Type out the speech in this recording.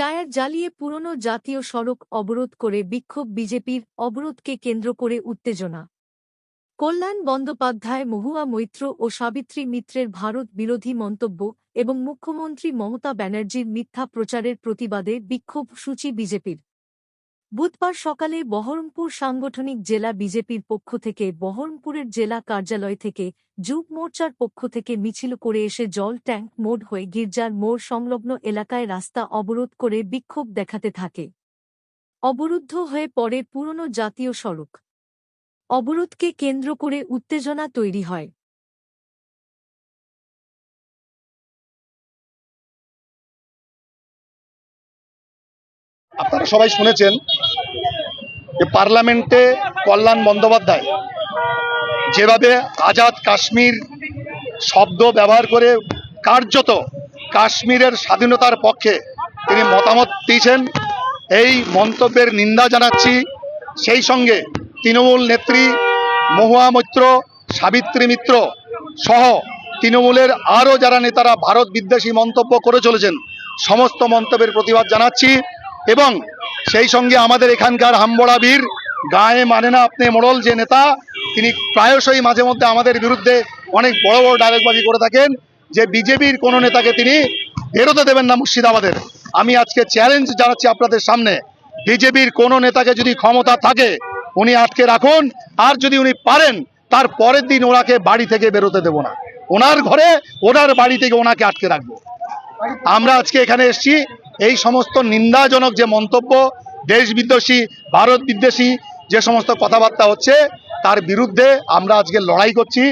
Tyre জ্বালিয়ে পুরনো জাতীয় সড়ক অবরোধ করে বিক্ষোভ বিজেপির অবরোধকে কেন্দ্র করে উত্তেজনা। কল্যাণ বন্দ্যোপাধ্যায়, মহুয়া মৈত্র ও সাবিত্রী মিত্রের ভারত বিরোধী মন্তব্য এবং মুখ্যমন্ত্রী মমতা ব্যানার্জির মিথ্যা প্রচারের প্রতিবাদে বিক্ষোভ সূচি বিজেপির। বুধবার সকালে বহরমপুর সাংগঠনিক জেলা বিজেপির পক্ষ থেকে বহরমপুরের জেলা কার্যালয় থেকে যুব মোর্চার পক্ষ থেকে মিছিল করে এসে জল ট্যাঙ্ক মোড় হয়ে গির্জার মোড় সংলগ্ন এলাকায় রাস্তা অবরোধ করে বিক্ষোভ দেখাতে থাকে। অবরুদ্ধ হয়ে পড়ে পুরনো জাতীয় সড়ক। অবরোধকে কেন্দ্র করে উত্তেজনা তৈরি হয়। আপনারা সবাই শুনেছেন যে পার্লামেন্টে কল্যাণ বন্দ্যোপাধ্যায় যেভাবে আজাদ কাশ্মীর শব্দ ব্যবহার করে কার্যত কাশ্মীরের স্বাধীনতার পক্ষে তিনি মতামত দিয়েছেন, এই মন্তব্যের নিন্দা জানাচ্ছি। সেই সঙ্গে তৃণমূল নেত্রী মহুয়া মৈত্র, সাবিত্রী মিত্র সহ তৃণমূলের আরও যারা নেতারা ভারত বিদ্বেষী মন্তব্য করে চলেছেন, সমস্ত মন্তব্যের প্রতিবাদ জানাচ্ছি। এবং সেই সঙ্গে আমাদের এখানকার হাম্বড়া বীর, গায়ে মানে না আপনি মোড়ল যে নেতা, তিনি প্রায়শই মাঝে মধ্যে আমাদের বিরুদ্ধে অনেক বড় বড় ডায়লগবাজি করে থাকেন, যে বিজেপির কোনো নেতাকে তিনি বেরোতে দেবেন না মুর্শিদাবাদের। আমি আজকে চ্যালেঞ্জ জানাচ্ছি আপনাদের সামনে, বিজেপির কোনো নেতাকে যদি ক্ষমতা থাকে, উনি আটকে রাখুন, আর যদি উনি পারেন, তার পরের দিন ওনাকে বাড়ি থেকে বেরোতে দেব না। ওনার ঘরে, ওনার বাড়ি থেকে ওনাকে আটকে রাখব। আমরা আজকে এখানে এসেছি এই সমস্ত নিন্দাজনক যে মন্তব্য দেশ বিদ্বেষী, ভারত বিদ্বেষী যে সমস্ত কথাবার্তা হচ্ছে, তার বিরুদ্ধে আমরা আজকে লড়াই করছি।